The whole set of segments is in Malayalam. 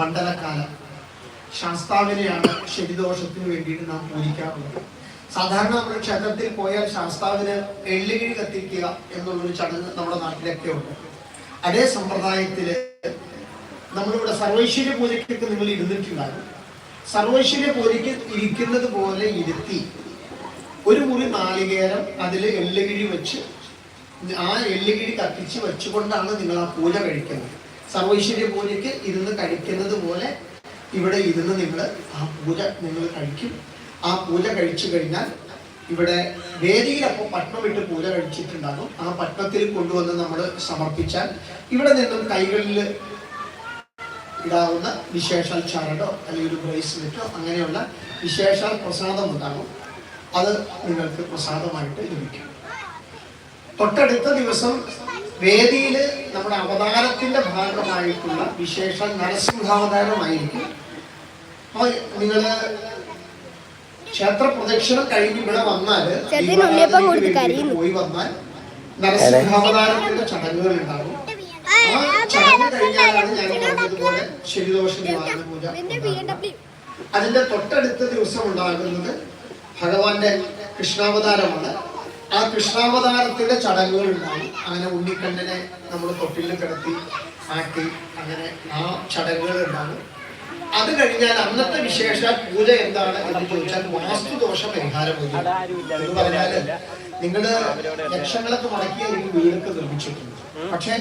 മണ്ഡലക്കാലം. ശാസ്താവിനെയാണ് ശനിദോഷത്തിന് വേണ്ടിയിട്ട് നാം പൂജിക്കാറുള്ളത്. സാധാരണ നമ്മൾ ക്ഷേത്രത്തിൽ പോയാൽ ശാസ്താവിന് എള്ളുകിഴി കത്തിക്കുക എന്നുള്ളൊരു ചടങ്ങ് നമ്മുടെ നാട്ടിലൊക്കെ ഉണ്ട്. അതേ സമ്പ്രദായത്തിൽ നമ്മളിവിടെ സർവൈശ്വര്യ പൂജയ്ക്കൊക്കെ നിങ്ങൾ ഇരുന്നിട്ടുണ്ടാകും. സർവൈശ്വര്യ പൂജയ്ക്ക് ഇരിക്കുന്നത് പോലെ ഇരുത്തി ഒരു മുറി നാളികേരം അതിൽ എള്ളുകിഴി വെച്ച് ആ എള്ളുകിഴി കത്തിച്ച് വെച്ചുകൊണ്ടാണ് നിങ്ങൾ ആ പൂജ കഴിക്കുന്നത്. സർവൈശ്വര്യ പൂജയ്ക്ക് ഇരുന്ന് കഴിക്കുന്നത് പോലെ ഇവിടെ ഇരുന്ന് നിങ്ങൾ ആ പൂജ നിങ്ങൾ കഴിക്കും. ആ പൂജ കഴിച്ചു കഴിഞ്ഞാൽ ഇവിടെ വേദിയിൽ അപ്പോൾ പട്ടണം ഇട്ട് പൂജ കഴിച്ചിട്ടുണ്ടാകും. ആ പട്ടണത്തിൽ കൊണ്ടുവന്ന് നമ്മൾ സമർപ്പിച്ചാൽ ഇവിടെ നിന്നും കൈകളിൽ ഇടാവുന്ന വിശേഷാൽ ചരടോ അല്ലെങ്കിൽ ഒരു ബ്രേസ്ലെറ്റോ അങ്ങനെയുള്ള വിശേഷാൽ പ്രസാദം ഉണ്ടാകും. അത് നിങ്ങൾക്ക് പ്രസാദമായിട്ട് ലഭിക്കും. തൊട്ടടുത്ത ദിവസം വേദിയിൽ നമ്മുടെ അവതാരത്തിന്റെ ഭാഗമായിട്ടുള്ള വിശേഷ നരസിംഹാവതാരമായിരിക്കും. അപ്പോൾ നിങ്ങൾ ക്ഷേത്ര പ്രദക്ഷിണം കഴിഞ്ഞ് ഇവിടെ വന്നാൽ. പോയി വന്നാൽ നരസിംഹാവതാരത്തിന്റെ ചടങ്ങുകൾ ഉണ്ടാകും ആ ചടങ്ങ് കഴിഞ്ഞാലാണ് ഞാൻ പറഞ്ഞതുപോലെ ശരിദോഷ നിവാരണ പൂജ അതിന്റെ തൊട്ടടുത്ത ദിവസം ഉണ്ടാകുന്നത് ഭഗവാന്റെ കൃഷ്ണാവതാരമാണ്. ആ കൃഷ്ണാവതാരത്തിന്റെ ചടങ്ങുകൾ ഉണ്ടാവും അങ്ങനെ ഉണ്ണിക്കണ്ണനെ നമ്മൾ തൊട്ടിൽ കിടത്തി ആക്കി അങ്ങനെ ആ ചടങ്ങുകൾ ഉണ്ടാവും അത് കഴിഞ്ഞാൽ അന്നത്തെ വിശേഷ പൂജ എന്താണ് എന്ന് ചോദിച്ചാൽ വാസ്തുദോഷ പരിഹാര എന്ന് പറഞ്ഞാൽ നിങ്ങൾ ലക്ഷങ്ങളൊക്കെ മുടക്കി ഒരു വീടൊക്കെ നിർമ്മിച്ചിട്ടുണ്ട്. പക്ഷെ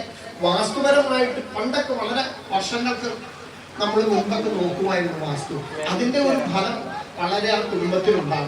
വാസ്തുപരമായിട്ട് പണ്ടൊക്കെ വളരെ വർഷങ്ങൾക്ക് നമ്മൾ മുമ്പൊക്കെ നോക്കുമായിരുന്നു വാസ്തു. അതിന്റെ ഒരു ഫലം വളരെ ആ കുടുംബത്തിലുണ്ടാകും.